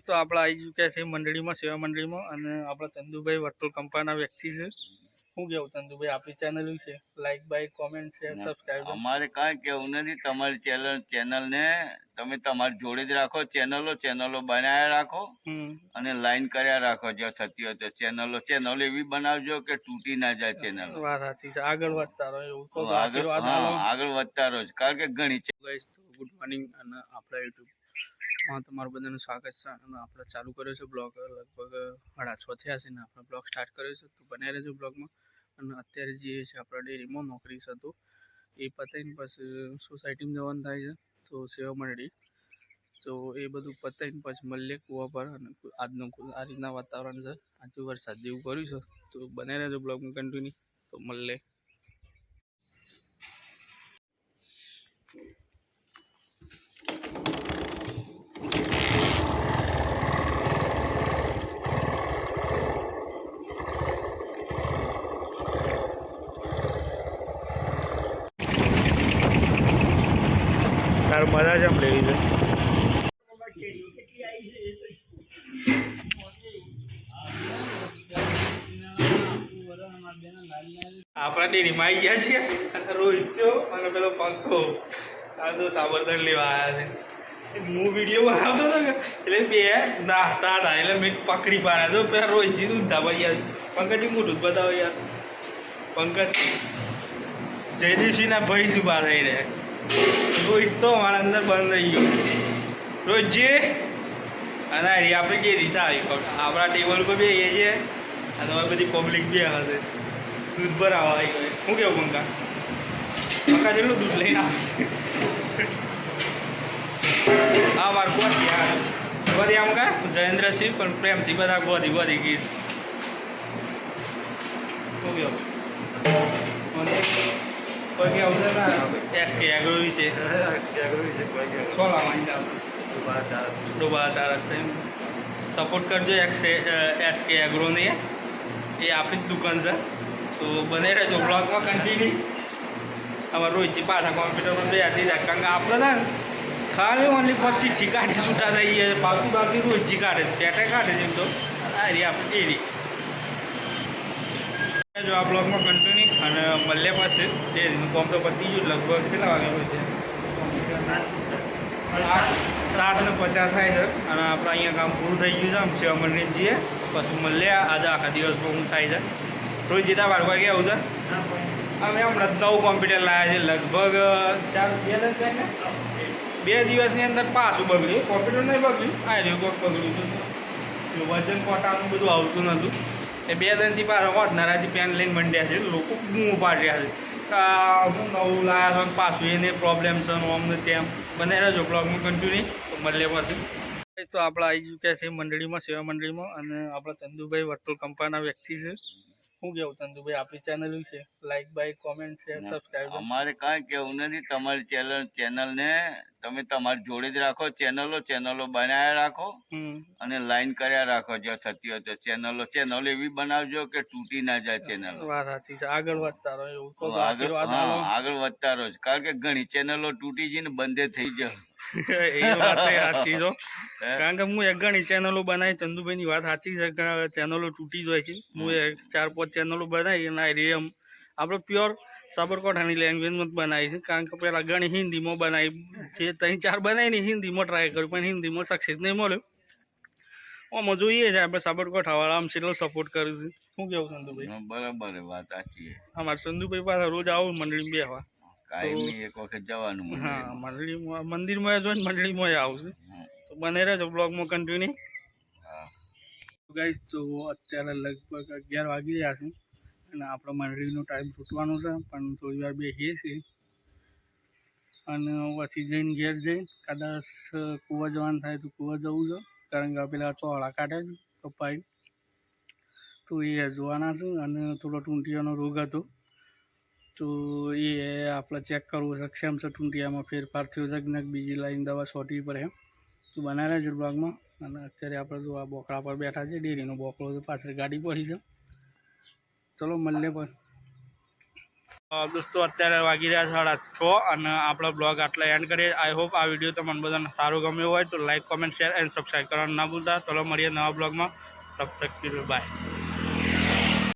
તો આપણે આવી ચૂક્યા છે મંડળીમાં સેવા મંડળીમાં અને આપણા ચંદુભાઈ વર્તુળ કંપાના વ્યક્તિ છે. શું કેવું ચંદુભાઈ આપણી ચેનલ વિશે like bike comment share subscribe અમારે કાંઈ કેવું નથી. તમારી ચેનલ ચેનલને તમે તમારી જોડે જ રાખો. ચેનલો ચેનલો બનાવ્યા રાખો. અને લાઈન કર્યા રાખો. જે થતી હોય તો ચેનલો ચેનલ એવી બનાવજો કે તૂટી ના જાય ચેનલ વાત સાચી છે. આગળ વધતા રહો. એવું આગળ વધતા રહો. કારણ કે ઘણી ગુડ મોર્નિંગ અને આપણા યુટ્યુબમાં તમારું બધાનું સ્વાગત છે. અને આપણે ચાલુ કર્યો છે બ્લોગ, લગભગ સાડા છ થયા છે ને આપણે બ્લોગ સ્ટાર્ટ કર્યો છે. તો બને રહેજો બ્લોગમાં. અને અત્યારે જે છે આપણા ડેરીમાં નોકરી છે તો એ પતાવીને પછી સોસાયટીમાં જવાનું થાય છે. તો સેવા મંડળી તો એ બધું પતાવીને પછી મળીએ કૂવા પર. અને આજનું આ રીતના વાતાવરણ છે. આજે વરસાદ જેવું કર્યું છે. તો બને રહેજો બ્લોગમાં કન્ટિન્યુ તો મળીએ. તાર મજા જ લેવી છે. આપણા આવી ગયા છીએ. અને રોહિત અને પેલો પંખો. આ તો સાબરદાર લેવા આવ્યા છે. હું વીડિયો બનાવતો હતો ને એટલે બે નાહતા હતા, એટલે મેં પકડી પાડ્યા તો પેલા રોહિતજી તું ધાબા યાર પંકજજી મોટું બતાવો યાર. પંકજ. જયદેવસિંહના ભાઈ શું બહાર થઈ રહ્યા રોહિત તો મારા અંદર બંધ થઈ ગયો. રોહિતજી અને આ આપણે કે રીતે આવી? આપણા ટેબલ પર બી એ છે અને હવે બધી પબ્લિક બી હશે. દૂધ પર આવવા આવી ગયો. શું કેવું કંકા કંકા જેટલું દૂધ લઈને આવશે હા મારું કોણ ગયા ગોધી આમ કા? જયેન્દ્રસિંહ, પણ પ્રેમથી બધા ગોધી ગોધી ગીત. શું કેવું? કેવું છે. ને એસ કે. એગ્રો વિશે સોલા માંડ્યા ડોબા ચાર ડોબા ચાર રસ્તે સપોર્ટ કરજો એક્સ એસ કે એગ્રોને એ આપણી જ દુકાન છે. તો બને રહેજો. બ્લોગમાં કન્ટિન્યુ અમારે રોહિતજી પાછા કોમ્પ્યુટરમાં બે જાય. કારણ કે આપણે ને ખાલી ઓનલી પછી કાઢી છૂટા થઈ ગયા બાકી બાકી રોહિતજી કાઢે છે. ટેટે કાઢે છે એમ તો. આ રહી આપણે એરી જો આ બ્લોગમાં કન્ટિન્યુ અને મલ્યા પાસે તે કોમ તો પતી ગયું, લગભગ કેટલા વાગે હોય છે? સાત ને પચાસ થાય છે. અને આપણે અહીંયા કામ પૂરું થઈ ગયું છે, આમ મંડળી જઈએ પછી મળ્યા આજે આખા દિવસમાં હું થાય છે. રોજ જીતા બાળકો આવું છે? અમે આમ નવું કોમ્પ્યુટર લાવ્યા છે, લગભગ, ચાર બે દિવસ દિવસની અંદર પાછું બગડ્યું. કોમ્પ્યુટર નહીં બગડ્યું. આ રહ્યું બગડ્યું હતું વજન કોટાનું બધું આવતું નહોતું એ બે દિનથી પાછા વધનારાથી પેન લઈને મંડ્યા છે. લોકો બૂમો પાડ્યા છે. હું નવું લાયા છો પાછું એને પ્રોબ્લેમ છે ઓમ ને તેમ. બને રહેજો બ્લોગમાં કન્ટિન્યુ તો મળીએ પાછું. તો આપણે આવી ચૂક્યા છે મંડળીમાં, સેવા મંડળીમાં અને આપણા ચંદુભાઈ વર્તુળ કંપાના વ્યક્તિ છે. શું કેવું ચંદુભાઈ આપણી ચેનલ વિશે like bike comment share subscribe અમારે કાંઈ કેવું નથી. તમારી ચેનલ ચેનલને તમે તમારી જોડે જ રાખો. ચેનલો ચેનલો બનાવ્યા રાખો અને લાઈન કર્યા રાખો. જો થતી હોય તો ચેનલો ચેનલો એવી બનાવજો કે તૂટી ના જાય ચેનલ વાત સાચી છે. આગળ વધતા રહો આગળ વધતા રહો. કારણ કે ઘણી ચેનલો તૂટી જઈને બંધે થઈ જાય. એ વાત સાચી છો. કારણ કે હું એક ઘણી ચેનલો બનાવી ચંદુભાઈ ની વાત સાચી છે ચેનલો તૂટી જાય છે. હું ચાર પાંચ ચેનલો બનાવી અને રેમ આપણે પ્યોર સાબરકાંઠાની લેંગ્વેજમાં જ બનાવી છે. કારણ કે પહેલાં ઘણી હિન્દીમાં બનાવી જે ત્રણ ચાર બનાવીને હિન્દીમાં ટ્રાય કર્યું પણ હિન્દીમાં સક્સેસ નહીં મળ્યો. આમાં જોઈએ છે આપણે સાબરકાંઠાવાળા આમ છેલ્લો સપોર્ટ કરીશું શું કેવું ચંદુભાઈ? બરાબર વાત સાચી અમારે ચંદુભાઈ પાસે રોજ આવું મંડળી બેહવા. કાયમી એક વખત જવાનું હા મંડળીમાં મંદિરમાં જોઈને મંડળીમાં આવશે. તો બને રહેજો બ્લોગમાં કન્ટિન્યુ. ગાઈસ તો અત્યારે લગભગ અગિયાર વાગી રહ્યા છે અને આપણો મંડળીનો ટાઈમ છૂટવાનો છે પણ થોડી વાર બેસીએ છીએ. અને પછી જઈને ઘેર જઈને કદાચ કૂવા જવાનું થાય તો કૂવા જવું છે કારણ કે પેલા ચોળા કાઢે છે કપાઈ તો એ જોવાના છે અને થોડો ટૂંટીઓનો રોગ હતો. તો એ આપણે ચેક કરવું છે. કેમ છે ટૂંટિયામાં ફેરફાર થયો છે. કે બીજી લાઈન દવા સોટી પડે તો બનાવ્યા છે બ્લોગમાં અને અત્યારે આપણે જો આ બોકડા પર બેઠા છે, ડેરીનો બોકડો છે, પાછળ ગાડી પડી છે. ચલો, મળીએ પણ. દોસ્તો, અત્યારે વાગી રહ્યા સાડા છ અને આપણો બ્લોગ આટલા એન્ડ કરીએ. આઈ હોપ આ વીડિયો તમને બધાને સારું ગમ્યું હોય તો like comment share and subscribe કરવાનું ના ભૂલતા. ચલો, મળીએ નવા બ્લોગમાં. તબ તક બાય